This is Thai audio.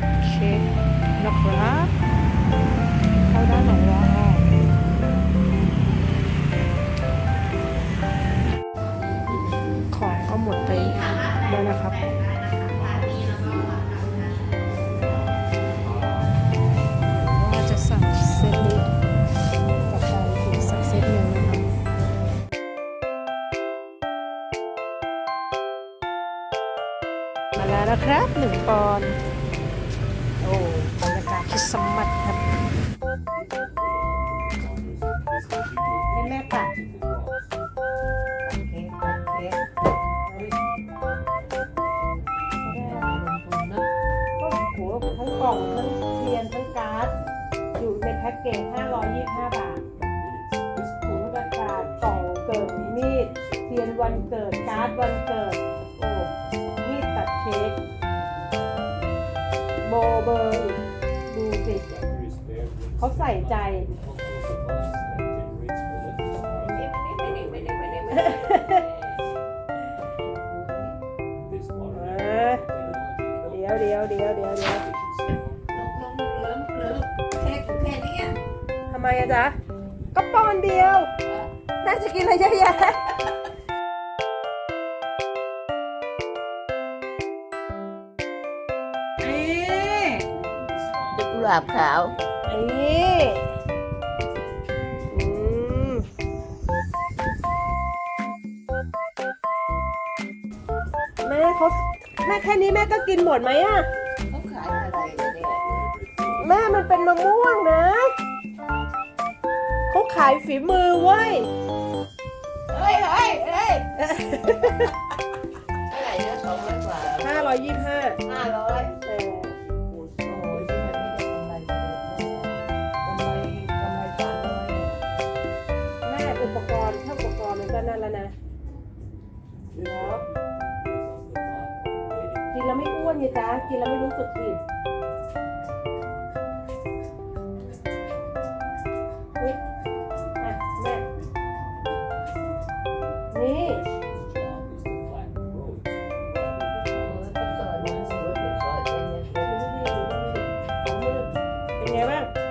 รับเค้กนะครับเข้าด้านหลังร้อนอ้อของก็หมดไปแล้วนะครับว่าจะสั่งเซตนี้กาแฟอีกสักเซตหนึ่งนะครับมาแล้วนะครับหนึ่งปอนด์ เกจ525 บาทถุงกระดาษกล่องเกิดมีดเทียนวันเกิด การ์ดวันเกิด โอ้มีดตัดเค้กโบเบอร์ดูสิเขาใส่ใจ เดี๋ยวเดี๋ยวเดี๋ยวเดี๋ยวเดี๋ยว ไมอะจ๊ะก็ปอนด์เดียว น่าจะกินอะไรเยอะแยะกุหลาบขาวนี่อืมแม่เขาแม่แค่นี้แม่ก็กินหมดไหมอะเขาขายอะไรเนี่ยแม่มันเป็นมะม่วงนะเขาขายฝีมือเว้ย เฮ้ยเฮ้ยเฮ้ยเท่าไหร่นะสองร้อยกว่าห้าร้อยยี่ห้าห้าร้อยแต่โอ้ยที่มันไม่ได้กำไรเลยกำไรกำไรสามร้อยแม่อุปกรณ์ถ้าอุปกรณ์มันก็นั่นแล้วนะเดี๋ยวกินแล้วไม่อ้วนไงจ๊ะกินแล้วไม่รู้สึกผิด ไงบ้าง